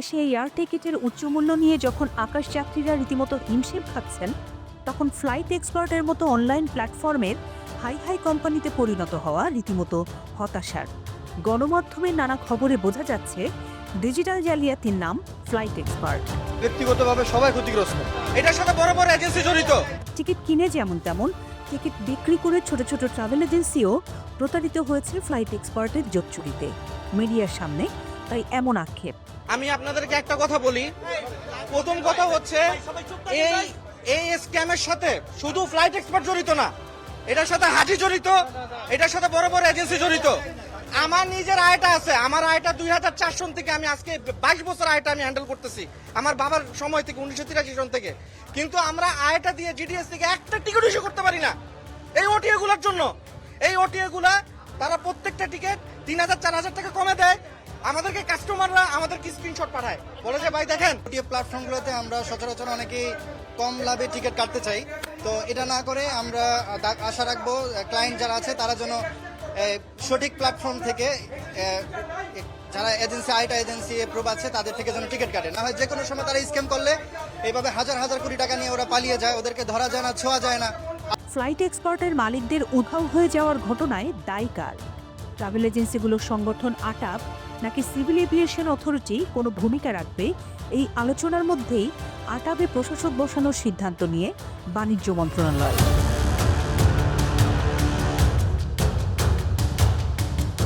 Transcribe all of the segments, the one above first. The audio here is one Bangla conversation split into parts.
দেশে এয়ার টিকিটের উচ্চমূল্য নিয়ে যখন আকাশযাত্রীরা রীতিমতো হিমশিম খাচ্ছেন তখন ফ্লাইট এক্সপার্টের মতো অনলাইন প্ল্যাটফর্মের হাই হাই কোম্পানিতে পরিণত হওয়া রীতিমতো হতাশার। গণমাধ্যমের নানা খবরে বোঝা যাচ্ছে ডিজিটাল জালিয়াতির নাম ফ্লাইট এক্সপার্ট ব্যক্তিগতভাবে সবাই ক্ষতিগ্রস্ত। এটার সাথে বড় বড় এজেন্সি জড়িত। টিকিট কিনে যেমন তেমন টিকিট বিক্রি করে ছোট ছোট ট্রাভেল এজেন্সিও প্রতারিত হয়েছে ফ্লাইট এক্সপার্টের জোচ্চুরিতে মিডিয়ার সামনে তাই এমন আক্ষেপ। আমি আপনাদেরকে একটা কথা বলি। প্রথম কথা হচ্ছে, এই এই স্ক্যামের সাথে শুধু ফ্লাইট এক্সপার্ট জড়িত না, এটার সাথে হাজি জড়িত, এটার সাথে বড় বড় এজেন্সি জড়িত। আমার নিজের আয়টা আছে, আমার আয়টা দুই হাজার চার সন থেকে আমি আজকে বাইশ বছর আয়টা আমি হ্যান্ডেল করতেছি, আমার বাবার সময় থেকে উনিশশো তিরাশি সন থেকে। কিন্তু আমরা আয়টা দিয়ে জিডিএস থেকে একটা টিকিট ইস্যু করতে পারি না, এই ওটিএ গুলার জন্য। এই ওটিএ গুলা তারা প্রত্যেকটা টিকিট তিন হাজার, চার হাজার টাকা কমে দেয়। আমাদেরকে কাস্টমাররা আমাদেরকে স্ক্রিনশট পাঠায়। বলে যে, ভাই, দেখেন। ওটিএ প্ল্যাটফর্মগুলোতে আমরা সচরাচর অনেকেই কম লাভে টিকিট কাটতে চাই। তো এটা না করে আমরা আশা রাখব ক্লায়েন্ট যারা আছে, তারা যেন সঠিক প্ল্যাটফর্ম থেকে যারা এজেন্সি আইটা এজেন্সি প্রুভ আছে, তাদের থেকে যেন টিকিট কাটে। না হয় যে কোনো সময় তারা স্ক্যাম করলে, এইভাবে হাজার হাজার কোটি টাকা নিয়ে ওরা পালিয়ে যায়, ওদেরকে ধরা যায় না, ছোঁয়া যায় না। ফ্লাইট এক্সপার্টের মালিকদের উধাও হয়ে যাওয়ার ঘটনায় দায়ী কার? ট্রাভেল এজেন্সিগুলোর সংগঠন আটাপ নাকি সিভিল এভিয়েশন অথরিটি কোনো ভূমিকা রাখবে? এই আলোচনার মধ্যেই আটাবে প্রশাসক বসানোর সিদ্ধান্ত নিয়ে বাণিজ্য মন্ত্রণালয়।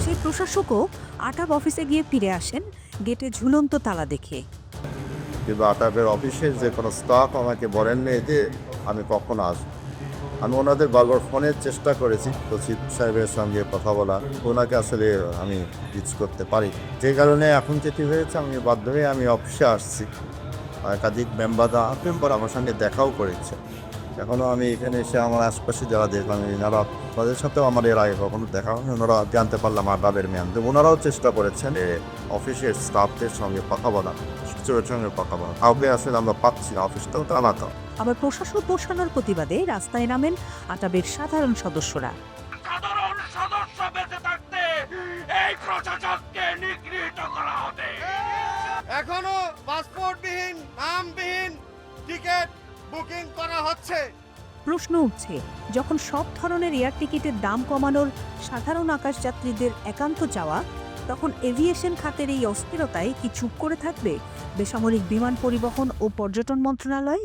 সেই প্রশাসকও আটাব অফিসে গিয়ে ফিরে আসেন, গেটে ঝুলন্ত তালা দেখে। কিন্তু আটাবের অফিসের যে কোনো স্টাফ আমাকে বলেননি যে আমি কখন আসব। আমি ওনাদের বারবার ফোনের চেষ্টা করেছি চিফ সাহেবের সঙ্গে কথা বলা। ওনাকে আসলে আমি রিচ করতে পারি। যে কারণে এখন যেটি হয়েছে, আমি বাধ্য হয়ে আমি অফিসে আসছি। একাধিক মেম্বাররা মেম্বার আমার সঙ্গে দেখাও করেছে। এখনও আমি এখানে এসে আমার আশপাশে যারা দেখলাম এনারা তাদের সাথেও আমার এর আগে কখনো দেখা হয়নি। ওনারা জানতে পারলাম আর বাবের তো ওনারাও চেষ্টা করেছেন এ, অফিসের স্টাফদের সঙ্গে কথা বলা সূচকের সঙ্গে কথা বলা। কাউকে আসলে আমরা পাচ্ছি না অফিসটাও তো আলাদা আবার প্রশাসন বসানোর প্রতিবাদে রাস্তায় নামেন আটাবের সাধারণ সদস্যরা। সাধারণ সদস্য বেঁচে থাকতে এই প্রশাসককে নিগৃহীত করা হবে। এখনও পাসপোর্টবিহীন নামবিহীন টিকিট বুকিং করা হচ্ছে। প্রশ্ন উঠছে, যখন সব ধরনের এয়ার টিকিটের দাম কমানোর সাধারণ আকাশযাত্রীদের একান্ত চাওয়া, তখন এভিয়েশন খাতের এই অস্থিরতায় কি চুপ করে থাকবে বেসামরিক বিমান পরিবহন ও পর্যটন মন্ত্রণালয়?